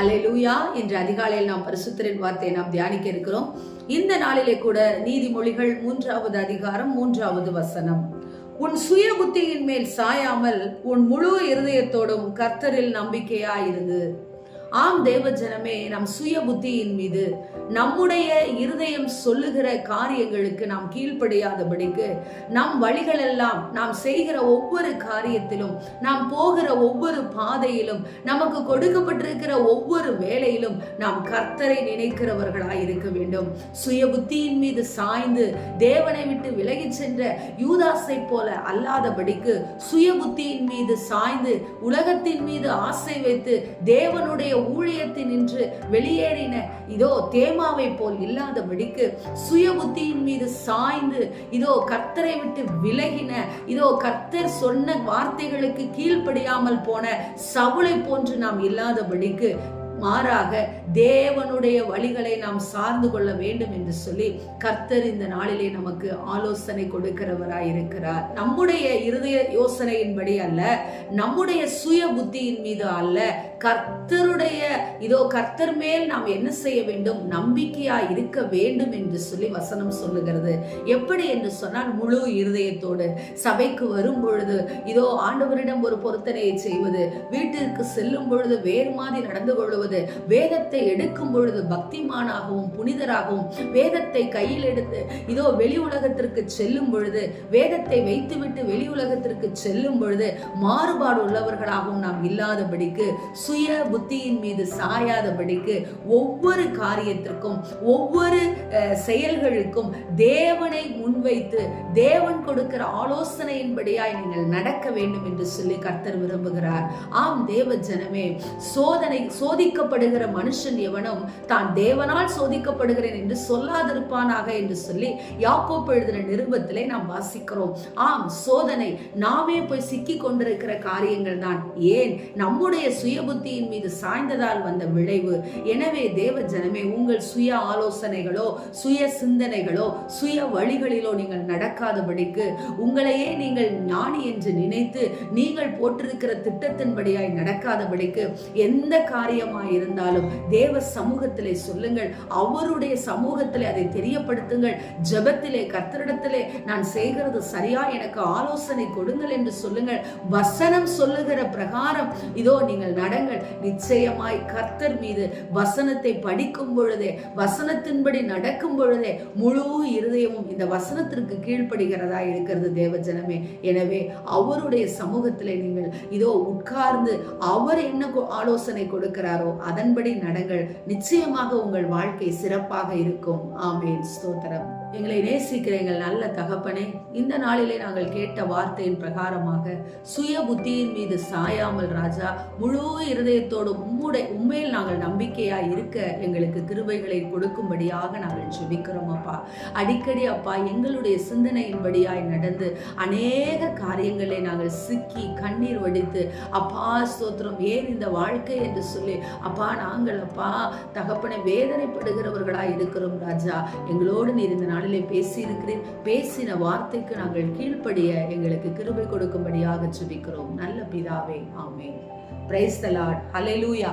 ஹalleluya என்ற அதிகாலையில் நாம் பரிசுத்தரின் வார்த்தையை நாம் தியானிக்க இருக்கிறோம். இந்த நாளிலே கூட நீதிமொழிகள் மூன்றாவது அதிகாரம் மூன்றாவது வசனம். உன் சுய புத்தியின் மேல் சாயாமல் உன் முழு இருதயத்தோடும் கர்த்தரில் நம்பிக்கையாயிருந்து ஆம் தேவ ஜனமே நம் சுய புத்தியின் மீது நம்முடைய இருதயம் சொல்லுகிற காரியங்களுக்கு நாம் கீழ்ப்படியாதபடிக்கு நம் வழிகளெல்லாம் நாம் செய்கிற ஒவ்வொரு காரியத்திலும் நாம் போகிற ஒவ்வொரு பாதையிலும் நமக்கு கொடுக்கப்பட்டிருக்கிற ஒவ்வொரு வேலையிலும் நாம் கர்த்தரை நினைக்கிறவர்களாய் இருக்க வேண்டும். சுய புத்தியின் மீது சாய்ந்து தேவனை விட்டு விலகி சென்ற யூதாசை போல அல்லாதபடிக்கு சுய புத்தியின் மீது சாய்ந்து உலகத்தின் மீது ஆசை வைத்து தேவனுடைய ஊழியத்தின் நின்று வெளியேறின. இதோ தேமாவை போல் இல்லாதபடிக்கு சுய புத்தியின் மீது சாய்ந்து இதோ கர்த்தரை விட்டு விலகின. இதோ கர்த்தர் சொன்ன வார்த்தைகளுக்கு கீழ்ப்படியாமல் போன சவுளை போன்று நாம் இல்லாதபடிக்கு மாறாக தேவனுடைய வழிகளை நாம் சார்ந்து கொள்ள வேண்டும் என்று சொல்லி கர்த்தர் இந்த நாளிலே நமக்கு ஆலோசனை கொடுக்கிறவராய் இருக்கிறார் நம்முடைய இருதய யோசனையின்படி அல்ல நம்முடைய சுய புத்தியின் மீது அல்ல கர்த்தருடைய இதோ கர்த்தர் மேல் நாம் என்ன செய்ய வேண்டும் நம்பிக்கையா இருக்க வேண்டும் என்று சொல்லி வசனம் சொல்லுகிறது. எப்படி என்று சொன்னால் முழு இருதயத்தோடு. சபைக்கு வரும் பொழுது இதோ ஆண்டவரிடம் ஒரு பொருத்தனையை செய்வது வீட்டிற்கு செல்லும் பொழுது வேறு மாதிரி நடந்து கொள்வது வேதத்தை எடுக்கும் பொழுது பக்திமானாகவும் புனிதராகவும் வேதத்தை கையில் எடுத்து இதோ வெளி உலகத்திற்கு செல்லும் பொழுது வேதத்தை வைத்துவிட்டு வெளி உலகத்திற்கு செல்லும் பொழுது மாறுபாடு உள்ளவர்களாகவும் நாம் இல்லாதபடிக்கு சுய புத்தியின் மீது சாயாதபடிக்கு ஒவ்வொரு காரியத்திற்கும் ஒவ்வொரு செயல்களுக்கும் தேவனை முன்வைத்து தேவன் கொடுக்கிற ஆலோசனையின்படியாய் நீங்கள் நடக்க வேண்டும் என்று சொல்லி கர்த்தர் விரும்புகிறார். ஆம் தேவ ஜனமே சோதனை சோதிக்க சோதிக்கப்படுகிற மனுஷன் எவனும் தான் தேவனால் சோதிக்கப்படுகிறேன் என்று சொல்லாதிருப்பானாக என்று சொல்லி யாக்கோப் எழுதின நிருபத்திலே நாம் வாசிக்கிறோம். ஆம் சோதனை நாமே போய் சிக்கி கொண்டிருக்கிற காரியங்கள் தான். ஏன்? நம்முடைய சுய புத்தியின் மீது சாய்ந்ததால் வந்த விளைவு. எனவே தேவ ஜனமே உங்கள் சுய ஆலோசனைகளோ சுய சிந்தனைகளோ சுய வழிகளிலோ நீங்கள் நடக்காதபடிக்கு உங்களையே நீங்கள் ஞானி என்று நினைத்து நீங்கள் போட்டிருக்கிற திட்டத்தின்படியாய் நடக்காதபடிக்கு எந்த காரியமாய் இருந்தாலும் தேவ சமூகத்திலே சொல்லுங்கள். அவருடைய சமூகத்திலே அதை தெரியப்படுத்துங்கள். ஜபத்திலே கர்த்தரிடத்திலே நான் செய்கிறது சரியா? எனக்கு ஆலோசனை கொடுங்கள் என்று சொல்லுங்கள். வசனம் சொல்லுகிற பிரகாரம் இதோ நீங்கள் நடங்கள். நிச்சயமாய் கர்த்தர் மீது வசனத்தை படிக்கும் பொழுதே வசனத்தின்படி நடக்கும் பொழுதே முழு இருதயமும் இந்த வசனத்திற்கு கீழ்ப்படுகிறதா இருக்கிறது தேவ ஜனமே. எனவே அவருடைய சமூகத்திலே நீங்கள் இதோ உட்கார்ந்து அவர் என்ன ஆலோசனை கொடுக்கிறாரோ அதன்படி நடங்கள் நிச்சயமாக உங்கள் வாழ்க்கை சிறப்பாக இருக்கும். ஆமேன். ஸ்தோத்திரம். எங்களை நேசிக்கிற எங்கள் நல்ல தகப்பனே. இந்த நாளிலே நாங்கள் கேட்ட வார்த்தையின் பிரகாரமாக சுய புத்தியின் மீது சாயாமல் ராஜா முழு இருதயத்தோடு உம்முடைய உண்மையில் நாங்கள் நம்பிக்கையா இருக்க எங்களுக்கு கிருபைகளை கொடுக்கும்படியாக நாங்கள் ஜெபிக்கிறோம் அப்பா. அடிக்கடி அப்பா எங்களுடைய சிந்தனையின்படியாய் நடந்து அநேக காரியங்களை நாங்கள் சிக்கி கண்ணீர் வடித்து அப்பா ஸ்தோத்திரம் ஏன் இந்த வாழ்க்கை? என்று சொல்லி அப்பா நாங்கள் அப்பா தகப்பனை வேதனைப்படுகிறவர்களா இருக்கிறோம் ராஜா. எங்களோடு நீர் இந்த நாளிலே பேசியிருக்கிறேன். பேசின வார்த்தைக்கு நாங்கள் கீழ்ப்படிய எங்களுக்கு கிருபை கொடுக்கும்படியாக சுபிக்கிறோம் நல்ல பிதாவே ஆமே பிரைஸ் தலாட் ஹலெலூயா